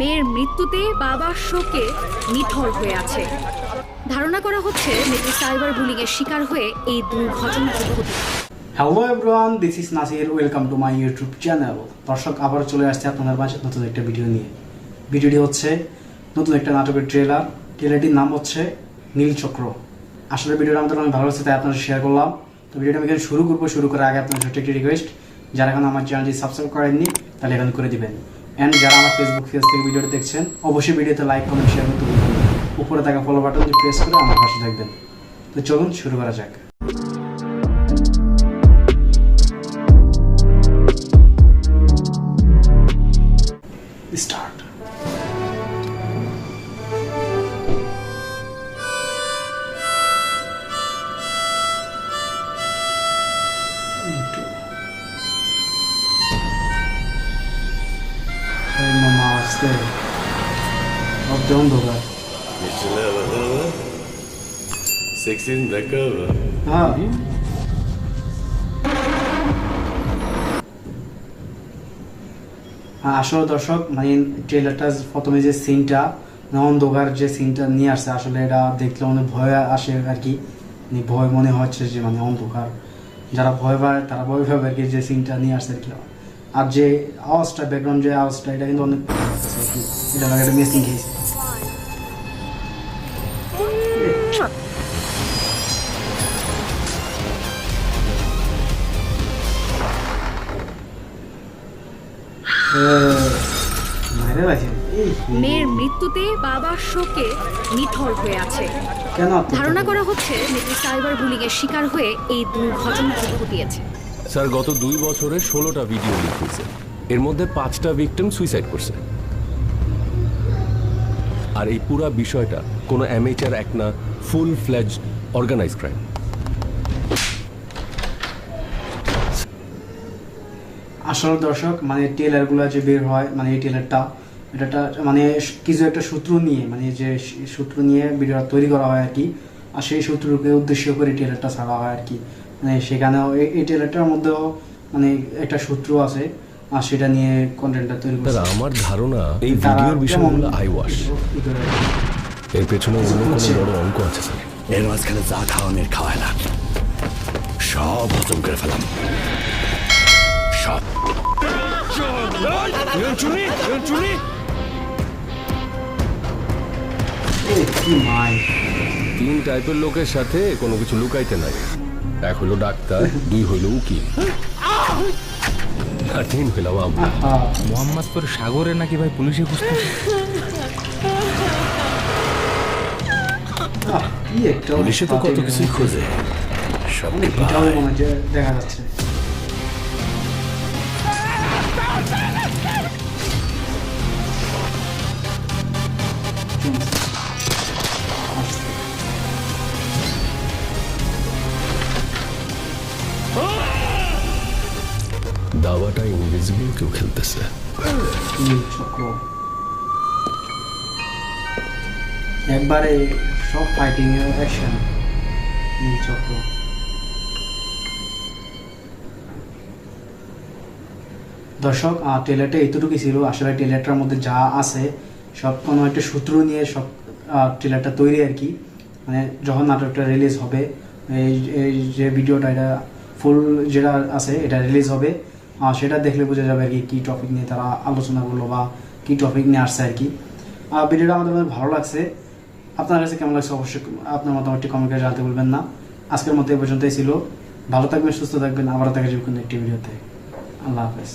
মেয়ের মৃত্যুতে বাবার শোকে নিথর হয়ে আছে। ধারণা করা হচ্ছে মেয়েটি সাইবার বুলিং এর শিকার হয়ে এই দুর্ঘটনাটি ঘটে hello everyone this is Nasir welcome to my YouTube channel দর্শক আবার চলে আসছে আপনাদের মাঝে নতুন একটা ভিডিও নিয়ে। ভিডিওটি হচ্ছে নতুন একটা নাটকের ট্রেলার ট্রেলারটির নাম হচ্ছে নীলচক্র আসলে ভিডিওটা আমাদের অনেক ভালো লাগছে তাই আপনারা শেয়ার করলাম। তো ভিডিওটা আমি এখানে শুরু করব। শুরু করার আগে আপনার ছোট্ট একটি রিকোয়েস্ট যারা এখন আমার চ্যানেলটি সাবস্ক্রাইব করেননি, তাহলে এখন করে দিবেন। অ্যান্ড যারা আমার ফেসবুক পেজ থেকে ভিডিওটি দেখছেন, অবশ্যই ভিডিওতে লাইক কমেন্ট শেয়ার করতে ভুলবেন উপরে থাকা ফলো বাটনটি প্রেস করে আমার পাশে থাকবেন। তো চলুন শুরু করা যাক। মামা আসতে অব্দ অন্ধকার Yeşile bakalım. Seksin dakika mı? হ্যাঁ হ্যাঁ, আসলে দর্শক মানে ট্রেলারটা প্রথমে যে সিনটা অন্ধকার যে সিনটা নিয়ে আসছে আসলে এটা দেখলে অনেক ভয় আসে আর কি মানে ভয় মনে হচ্ছে যে মানে অন্ধকার যারা ভয় পায় তারা ভয় পাবে আর কি যে সিনটা নিয়ে আসছে আর কি আর যে আওয়াজটা ব্যাকগ্রাউন্ড যে আওয়াজটা এটা কিন্তু অনেক এটা লাগে একটা মেসিং খেয়েছে মেয়ের মৃত্যুতে বাবার শোকে নিথর হয়ে আছে। ধারণা করা হচ্ছে মেয়েটি সাইবার বুলিং এর শিকার হয়ে এই দুর্ঘটনাটি ঘটিয়েছে স্যার, গত দুই বছরে ষোলোটা ভিডিও লিক হয়েছে। এর মধ্যে পাঁচটা ভিকটিম সুইসাইড করছে। আর এই পুরা বিষয়টা কোনো অ্যামেচার এক না ফুল ফ্ল্যাজ অর্গানাইজ ক্রাইম আসলে দর্শক মানে টেলারগুলা যে বের হয় মানে এই টেলারটা এটা মানে কিছু একটা সূত্র নিয়ে মানে যে সূত্র নিয়ে ভিডিওটা তৈরি করা হয় আর কি, আর সেই সূত্রকে উদ্দেশ্য করে টেলারটা ছাড়া হয় আর কি। মানে সেখানেও এই- টেলারটার মধ্যেও মানে একটা সূত্র আছে আর সেটা নিয়ে কন্টেন্টটা তৈরি করছে। আমার ধারণা এই ভিডিওর বিষয়গুলো কেমন- আই ওয়াশ। এর পেছনে অন্য কোনো বড় অঙ্ক আছে স্যার। এর মাঝখানে যা খাওয়ানোর খাওয়ায় না। সব হজম করে ফেলাম। সব তিন টাইপের লোকের সাথে কোনো কিছু লুকাইতে নাই। এক হইল ডাক্তার দুই হইল উকিল। আর তিন হইলাম আমরা হ্যাঁ মোহাম্মদপুর সাগরে নাকি ভাই পুলিশে খুঁজতে পুলিশে তো কত কিছুই খোঁজে। সব দেখা যাচ্ছে। দাওয়াটা ইনভিজিবল কেউ খেলতেছে। একবারে সব ফাইটিং অ্যাকশন নীল চক্র। দর্শক ট্রেলারটা এতটুকুই ছিল। আসলে ট্রেলারটার মধ্যে যা আছে, সব কোনো একটা সূত্র নিয়ে সব ট্রেলারটা তৈরি আর কি। মানে যখন নাটকটা রিলিজ হবে, এই যে ভিডিওটা এটা ফুল যেটা আছে, এটা রিলিজ হবে। সেটা দেখলে বোঝা যাবে আর কি কী টপিক নিয়ে তারা আলোচনা করল বা কী টপিক নিয়ে আসছে আর কি। ভিডিওটা আমাদের ভালো লাগছে। আপনার কাছে কেমন লাগছে? অবশ্যই আপনার মতামতটি কমেন্ট করে জানাতে বলবেন না। আজকের মতো এ পর্যন্তই ছিল। ভালো থাকবেন, সুস্থ থাকবেন। আবার দেখা যাবে কোনো একটি ভিডিওতে। আল্লাহ হাফেজ।